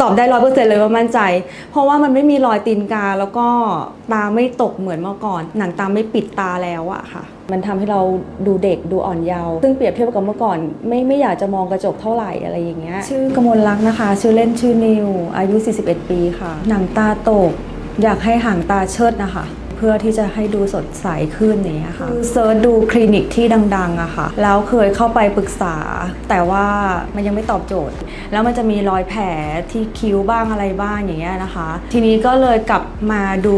ตอบได้ร้อยเปอร์เซ็นต์เลยว่ามั่นใจ เพราะว่ามันไม่มีรอยตีนกาแล้วก็ตาไม่ตกเหมือนเมื่อก่อน หนังตาไม่ปิดตาแล้วอะค่ะ มันทำให้เราดูเด็กดูอ่อนเยาว์ซึ่งเปรียบเทียบกับเมื่อก่อน ไม่ไม่อยากจะมองกระจกเท่าไหร่อะไรอย่างเงี้ยชื่อกมลรักนะคะ ชื่อเล่นชื่อนิวอายุ 41 ปีค่ะ หนังตาตก อยากให้ห่างตาเชิดนะคะ พื่อที่จะให้ดูสดใสขึ้นอย่างเงี้ยค่ะคือเซิร์ชดูคลินิกที่ดังๆอะค่ะแล้วเคยเข้าไปปรึกษา แต่ว่ามันยังไม่ตอบโจทย์ แล้วมันจะมีรอยแผลที่คิ้วบ้างอะไรบ้างอย่างเงี้ยนะคะ ทีนี้ก็เลยกลับมาดู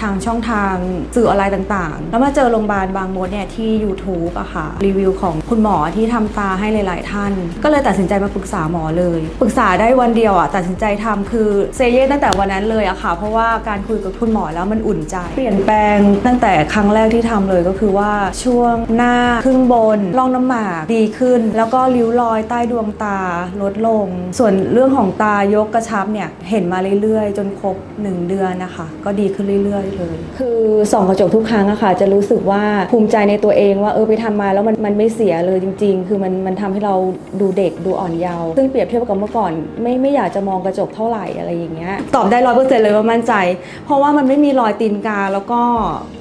ทางช่องทางสื่อออนไลน์ต่างๆ แล้วมาเจอโรงพยาบาลบางมดเนี่ยที่ YouTube อะค่ะรีวิวของคุณหมอที่ทำตาให้หลาย ๆ ท่าน ก็เลยตัดสินใจมาปรึกษาหมอเลยปรึกษาได้วันเดียวอะตัดสินใจทำคือเซเย่ตั้งแต่วันนั้นเลยอะค่ะ เพราะว่าการคุยกับคุณหมอแล้วมันอุ่นใจเปลี่ยนแปลงตั้งแต่ครั้งแรกที่ทำเลยก็คือว่าช่วงหน้าครึ่งบนร่องน้ำหมากดีขึ้น แล้วก็ริ้วรอยใต้ดวงตาลดลง ส่วนเรื่องของตายกกระชับเนี่ยเห็นมาเรื่อยๆ จนครบ 1 เดือนนะคะ ก็ดีขึ้นเรื่อยๆเลย คือส่องกระจกทุกครั้งอะค่ะ จะรู้สึกว่าภูมิใจในตัวเองว่าเออไปทำมาแล้วมันมันไม่เสียเลยจริง ๆ คือมันมันทำให้เราดูเด็กดูอ่อนเยาว์ซึ่งเปรียบเทียบกับเมื่อก่อน ไม่ไม่อยากจะมองกระจกเท่าไหร่อะไรอย่างเงี้ยตอบได้ร้อยเปอร์เซ็นต์เลยว่ามั่นใจ เพราะว่ามันไม่มีรอยตีนกาแล้วล้วก็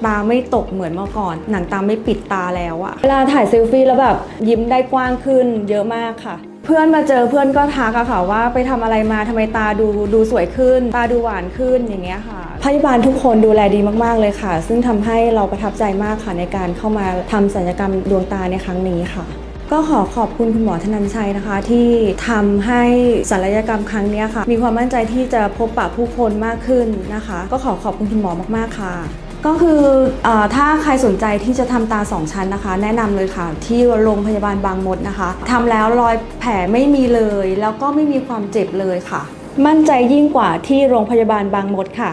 ตาไม่ตกเหมือนเมื่อก่อน หนังตาไม่ปิดตาแล้วอะเวลาถ่ายเซลฟี่แล้วแบบยิ้มได้กว้างขึ้นเยอะมากค่ะ เพื่อนมาเจอเพื่อนก็ทักอะค่ะว่าไปทำอะไรมาทำไมตาดูดูสวยขึ้น ตาดูหวานขึ้นอย่างเงี้ยค่ะ พยาบาลทุกคนดูแลดีมากๆเลยค่ะ ซึ่งทำให้เราประทับใจมากค่ะในการเข้ามาทำศัลยกรรมดวงตาในครั้งนี้ค่ะ ก็ขอขอบคุณคุณหมอธนันชัยนะคะ ที่ทำให้ศัลยกรรมครั้งนี้ค่ะ มีความมั่นใจที่จะพบปะผู้คนมากขึ้นนะคะ ก็ขอขอบคุณคุณหมอมากๆค่ะก็คืออถ้าใครสนใจที่จะทำตาสองชั้นนะคะ แนะนำเลยค่ะ ที่โรงพยาบาลบางมดนะคะทำแล้วรอยแผลไม่มีเลย แล้วก็ไม่มีความเจ็บเลยค่ะ มั่นใจยิ่งกว่าที่โรงพยาบาลบางมดค่ะ